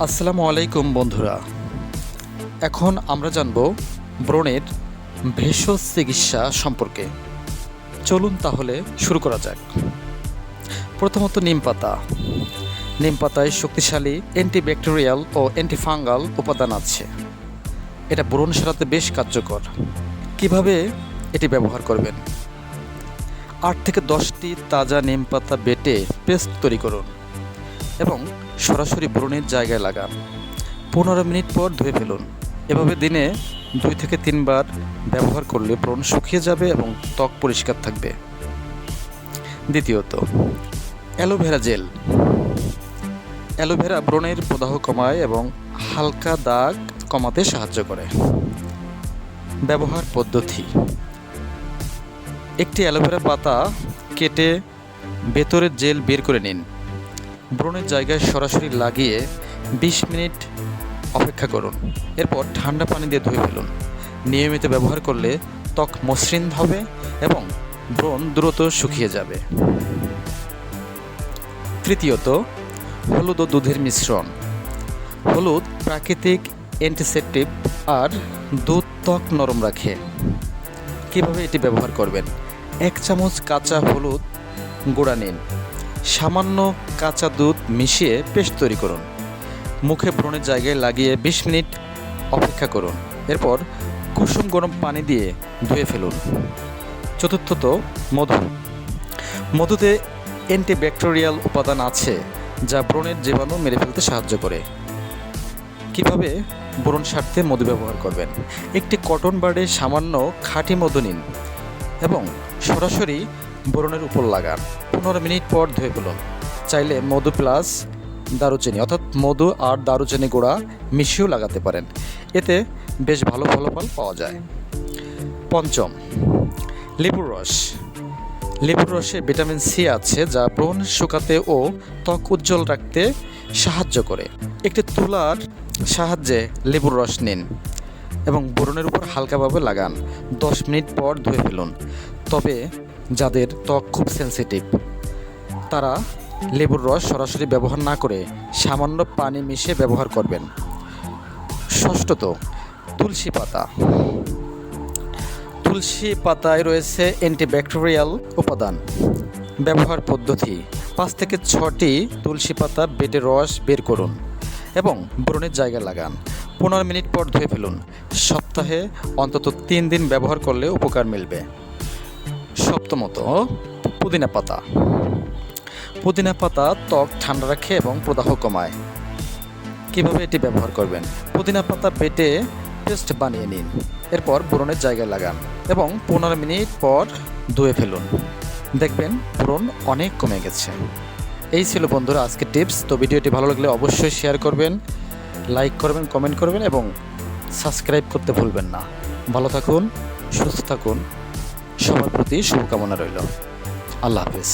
আসসালামু আলাইকুম, বন্ধুরা। এখন আমরা জানব ব্রণের ভেষজ চিকিৎসা সম্পর্কে। চলুন তাহলে শুরু করা যাক। প্রথমত নিম পাতা। নিম পাতায় শক্তিশালী অ্যান্টিব্যাকটেরিয়াল ও অ্যান্টিফাঙ্গাল উপাদান আছে। এটা ব্রণ সারাতে বেশ কার্যকর। কীভাবে এটি ব্যবহার করবেন? আট থেকে দশটি তাজা নিম পাতা বেটে পেস্ট তৈরি করুন এবং সরাসরি ব্রণের জায়গায় লাগান। পনেরো মিনিট পর ধুয়ে ফেলুন। এভাবে দিনে দুই থেকে তিনবার ব্যবহার করলে ব্রণ শুকিয়ে যাবে এবং ত্বক পরিষ্কার থাকবে। দ্বিতীয়ত, অ্যালোভেরা জেল। অ্যালোভেরা ব্রণের প্রদাহ কমায় এবং হালকা দাগ কমাতে সাহায্য করে। ব্যবহার পদ্ধতি, একটি অ্যালোভেরা পাতা কেটে ভেতরের জেল বের করে নিন। ব্রণের জায়গায় সরাসরি লাগিয়ে বিশ মিনিট অপেক্ষা করুন। এরপর ঠান্ডা পানি দিয়ে ধুয়ে ফেলুন। নিয়মিত ব্যবহার করলে ত্বক মসৃণ হবে এবং ব্রণ দ্রুত শুকিয়ে যাবে। তৃতীয়ত, হলুদ ও দুধের মিশ্রণ। হলুদ প্রাকৃতিক অ্যান্টিসেপটিভ আর দুধ ত্বক নরম রাখে। কীভাবে এটি ব্যবহার করবেন? এক চামচ কাঁচা হলুদ গুঁড়া নিন। সামান্য কাঁচা দুধ মিশিয়ে পেস্ট তৈরি করুন। মুখে ব্রণের জায়গায় লাগিয়ে বিশ মিনিট অপেক্ষা করুন। এরপর কুসুম গরম পানি দিয়ে ধুয়ে ফেলুন। চতুর্থত মধু। মধুতে অ্যান্টিব্যাকটেরিয়াল উপাদান আছে যা ব্রণের জীবাণু মেরে ফেলতে সাহায্য করে। কীভাবে ব্রণ সারতে মধু ব্যবহার করবেন? একটি কটন বার্ডে সামান্য খাঁটি মধু নিন এবং সরাসরি ব্রণের উপর লাগান। পনেরো মিনিট পর ধুয়ে ফেলুন। চাইলে মধু প্লাস দারুচিনি অর্থাৎ মধু আর দারুচিনি গুঁড়া মিশিয়েও লাগাতে পারেন। এতে বেশ ভালো ফলাফল পাওয়া যায়। পঞ্চম, লেবুর রস। লেবুর রসে ভিটামিন সি আছে যা ব্রণ, শুকাতে ও ত্বক উজ্জ্বল রাখতে সাহায্য করে। একটি তুলার সাহায্যে লেবুর রস নিন এবং ব্রণের উপর হালকাভাবে লাগান। দশ মিনিট পর ধুয়ে ফেলুন। তবে যাদের ত্বক খুব সেন্সিটিভ তারা লেবুর রস সরাসরি ব্যবহার না করে সামান্য পানি মিশিয়ে ব্যবহার করবেন। ষষ্ঠত, তুলসী পাতা। তুলসী পাতায় রয়েছে অ্যান্টিব্যাকটেরিয়াল উপাদান। ব্যবহার পদ্ধতি, পাঁচ থেকে ছটি তুলসী পাতা বেটে রস বের করুন এবং ব্রণের জায়গা লাগান। পনেরো মিনিট পর ধুয়ে ফেলুন। সপ্তাহে অন্তত তিন দিন ব্যবহার করলে উপকার মিলবে। সপ্তমত পুদিনা পাতা। পুদিনা পাতা ত্বক ঠান্ডা রাখে এবং প্রদাহ কমায়। কীভাবে এটি ব্যবহার করবেন? পুদিনা পাতা বেটে পেস্ট বানিয়ে নিন, এরপর ব্রণের জায়গায় লাগান এবং পনেরো মিনিট পর ধুয়ে ফেলুন। দেখবেন ব্রণ অনেক কমে গেছে। এই ছিল বন্ধুরা আজকের টিপস। তো ভিডিওটি ভালো লাগলে অবশ্যই শেয়ার করবেন, লাইক করবেন, কমেন্ট করবেন এবং সাবস্ক্রাইব করতে ভুলবেন না। ভালো থাকুন, সুস্থ থাকুন। সবার প্রতি শুভকামনা রইল। আল্লাহ হাফিজ।